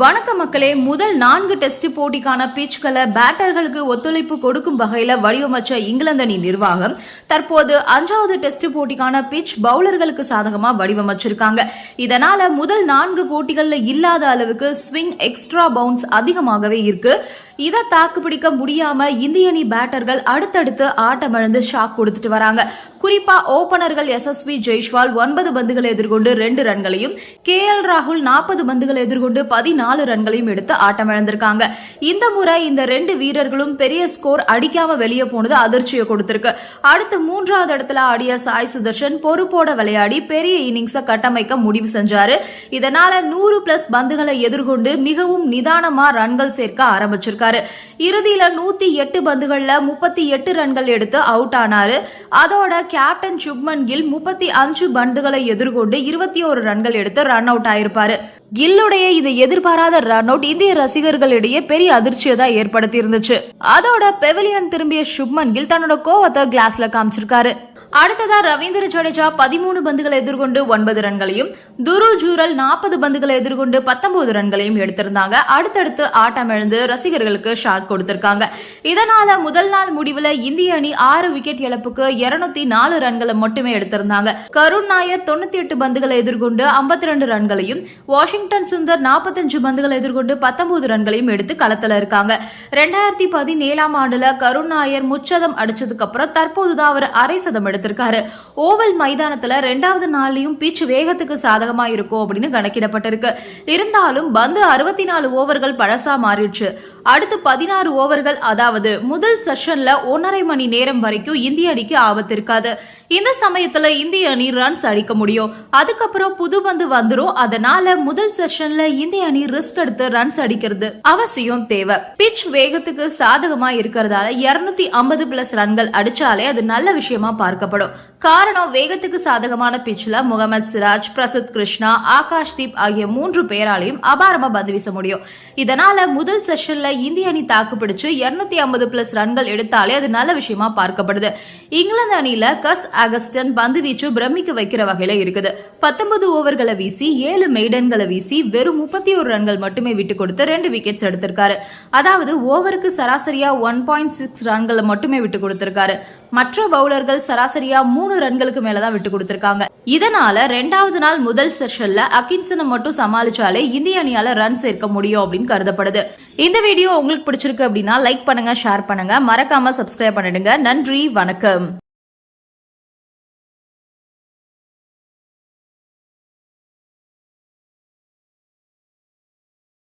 வணக்க மக்களே முதல் நான்கு டெஸ்ட் போட்டிக்கான பிச்சுக்களை பேட்டர்களுக்கு ஒத்துழைப்பு கொடுக்கும் வகையில் வடிவமைச்ச இங்கிலாந்து அணி நிர்வாகம் தற்போது அஞ்சாவது டெஸ்ட் போட்டிக்கான பிச் பவுலர்களுக்கு சாதகமா வடிவமைச்சிருக்காங்க. இதனால முதல் நான்கு போட்டிகளில் இல்லாத அளவுக்கு ஸ்விங் எக்ஸ்ட்ரா பவுன்ஸ் அதிகமாகவே இருக்கு. இதை தாக்குப்பிடிக்க முடியாம இந்திய அணி பேட்டர்கள் அடுத்தடுத்து ஆட்டமிழந்து ஷாக் கொடுத்துட்டு வராங்க. குறிப்பா ஓபனர்கள் எஸ்எஸ்வி ஜெய்ஷ்வால் ஒன்பது பந்துகளை எதிர்கொண்டு ரெண்டு ரன்களையும் கே எல் ராகுல் நாற்பது பந்துகளை எதிர்கொண்டு நாலு ரன்களையும் எடுத்து ஆட்டமிழந்திருக்காங்க இந்த முறை இந்த ரெண்டு வீரர்களும் பெரிய ஸ்கோர் அடிக்காம வெளியே போனது அதிர்ச்சியை கொடுத்திருக்கு. அடுத்து மூன்றாவது இடத்துல ஆடிய சாய் சுதர்ஷன் பொறுப்போட விளையாடி பெரிய இன்னிங்ஸை கட்டமைக்க முடிவு செஞ்சாரு. இதனால நூறு பிளஸ் பந்துகளை எதிர்கொண்டு மிகவும் நிதானமா ரன்கள் சேர்க்க ஆரம்பிச்சிருக்காரு. இறுதியில நூத்தி எட்டு பந்துகள்ல முப்பத்தி எட்டு ரன்கள் எடுத்து அவுட் ஆனாரு. அதோட கேப்டன் சுப்மன் கில் முப்பத்தி அஞ்சு பந்துகளை எதிர்கொண்டு இருபத்தி ஒரு ரன்கள் எடுத்து ரன் அவுட் ஆயிருப்பாரு. கில்லுடைய இதை எதிர்ப்பு எதிர்பாராத ரன் அவுட் இந்திய ரசிகர்களிடையே பெரிய அதிர்ச்சியை தான் ஏற்படுத்தி இருந்துச்சு அதோட பெவிலியன் திரும்பிய சுப்மன் கில் தன்னோட கோவத்தை கிளாஸ்ல காமிச்சிருக்காரு. அடுத்ததா ரவீந்திர ஜடேஜா பதிமூணு பந்துகளை எதிர்கொண்டு ஒன்பது ரன்களையும் துரு ஜூரல் நாற்பது பந்துகளை எதிர்கொண்டு பத்தொன்பது ரன்களையும் எடுத்திருந்தாங்க. அடுத்தடுத்து ஆட்டம் எழுந்து ரசிகர்களுக்கு ஷாட் கொடுத்திருக்காங்க. இதனால முதல் நாள் முடிவில் இந்திய அணி ஆறு விக்கெட் இழப்புக்கு இருநூத்தி நாலு ரன்களை மட்டுமே எடுத்திருந்தாங்க. கருண் நாயர் தொண்ணூத்தி எட்டு பந்துகளை எதிர்கொண்டு ஐம்பத்தி ரெண்டு ரன்களையும் வாஷிங்டன் சுந்தர் நாற்பத்தஞ்சு பந்துகளை எதிர்கொண்டு பத்தொன்பது ரன்களையும் எடுத்து களத்தில் இருக்காங்க. ரெண்டாயிரத்தி பதினேழாம் ஆண்டுல கருண் நாயர் முச்சதம் அடிச்சதுக்கு அப்புறம் தற்போதுதான் அவர் அரை சதம் எடுத்திருக்காரு. ஓவல் மைதானத்துல ரெண்டாவது நாள்லயும் பிச் வேகத்துக்கு சாதகமா இருக்கும் அப்படின்னு கணக்கிடப்பட்டிருக்கு. இருந்தாலும் பந்து அறுபத்தி நாலு ஓவர்கள் பழசா மாறிடுச்சு. அடுத்து பதினாறு ஓவர்கள் அதாவது முதல் செஷன்ல ஒன்றரை மணி நேரம் வரைக்கும் இந்திய அணிக்கு ஆபத்து இருக்காது இந்த சமயத்துல இந்திய அணி ரன்ஸ் அடிக்க முடியும். அதுக்கப்புறம் புது பந்து வந்துரும். அதனால முதல் செஷன்ல இந்திய அணி ரிஸ்க் எடுத்து ரன்ஸ் அடிக்கிறது அவசியம் தேவை. பிச் வேகத்துக்கு சாதகமா இருக்கிறதால இருநூத்தி ஐம்பது பிளஸ் ரன்கள் அடிச்சாலே அது நல்ல விஷயமா பார்க்கப்படும் காரணம் வேகத்துக்கு சாதகமான பிச்சில் முகமது சிராஜ் பிரசித் கிருஷ்ணா ஆகாஷ் தீப் ஆகிய மூன்று பேராலையும் அபாரமா பந்து வீச முடியும். இதனால முதல் செஷன்ல இந்திய அணி தாக்கு பிடிச்சு இருநூத்தி ஐம்பது பிளஸ் ரன்கள் எடுத்தாலே அது நல்ல விஷயமா பார்க்கப்படுது. இங்கிலாந்து அணியில கஸ் அகஸ்டன் பந்து வீச்சு பிரமிக்க வைக்கிற வகையில இருக்குது. பத்தொன்பது ஓவர்களை வீசி ஏழு மெய்டன்களை வீசி வெறும் முப்பத்தி ஒரு ரன்கள் மட்டுமே விட்டு கொடுத்து ரெண்டு விக்கெட்ஸ் எடுத்திருக்காரு. அதாவது ஓவருக்கு சராசரியா ஒன் பாயிண்ட் சிக்ஸ் ரன்களை மட்டுமே விட்டு கொடுத்திருக்காரு. மற்ற பவுலர்கள் சராசரியா மூணு ரன்களுக்கு மேலதான் விட்டு கொடுத்திருக்காங்க. இதனால ரெண்டாவது நாள் முதல் செஷன்ல அகின்சனை மட்டும் சமாளிச்சாலே இந்திய அணியால ரன் சேர்க்க முடியும் அப்படின்னு கருதப்படுது. இந்த வீடியோ உங்களுக்கு பிடிச்சிருக்கு அப்படின்னா லைக் பண்ணுங்க ஷேர் பண்ணுங்க. மறக்காம சப்ஸ்கிரைப் பண்ணிடுங்க. நன்றி வணக்கம்.